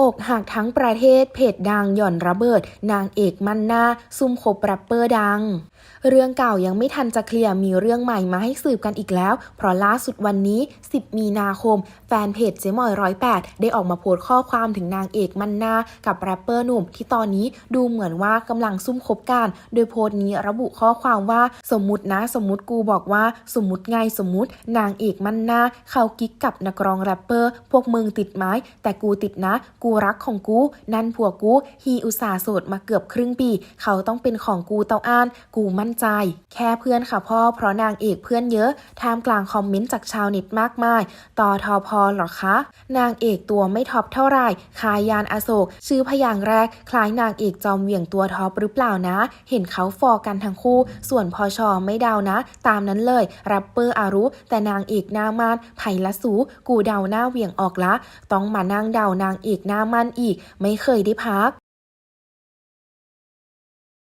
อกหักทั้งประเทศเพจดังหย่อนระเบิด นางเอกมันหน้า ซุ่มคบแรปเปอร์ดัง เรื่องเก่ายังไม่ทันจะเคลียร์มีเรื่องใหม่มาให้สืบกันอีกแล้ว เพราะล่าสุดวันนี้ 10 มีนาคม แฟนเพจเจมอยร้อยแปดได้ออกมาโพสต์ข้อความถึงนางเอกมันหน้า กับแรปเปอร์หนุ่มที่ตอนนี้ดูเหมือนว่ากำลังซุ่มคบกัน โดยโพสต์นี้ระบุข้อความว่าสมมตินะ สมมติกูบอกว่าสมมติไงสมมติ นางเอกมันหน้าเขากิ๊กกับนักร้องแรปเปอร์พวกมึงติดไหมแต่กูติดนะกูรักของกู นั่นผัวกูฮีอุตส่าห์โสดมาเกือบครึ่งปี เขาต้องเป็นของกูเตาอ้าน กูมั่นใจ แค่เพื่อนค่ะพ่อ เพราะนางเอกเพื่อนเยอะท่ามกลางคอมเมนต์จากชาวเน็ตมากมาย ต่อทอพอหรอคะ นางเอกตัวไม่ท็อปเท่าไหร่คายยานอโศก ชื่อพยางแรก คล้ายนางเอกจอมเหวี่ยงตัวท็อปหรือเปล่านะ เห็นเขาฟอกันทั้งคู่ ส่วนพอชอไม่เดานะ ตามนั้นเลยแรปเปอร์อารุ แต่นางเอกหน้ามานไผ่ละสู กูเดาหน้าเหวี่ยงออกละ ต้องมานั่งเดานางเอกหน้ามันอีก ไม่เคยได้พัก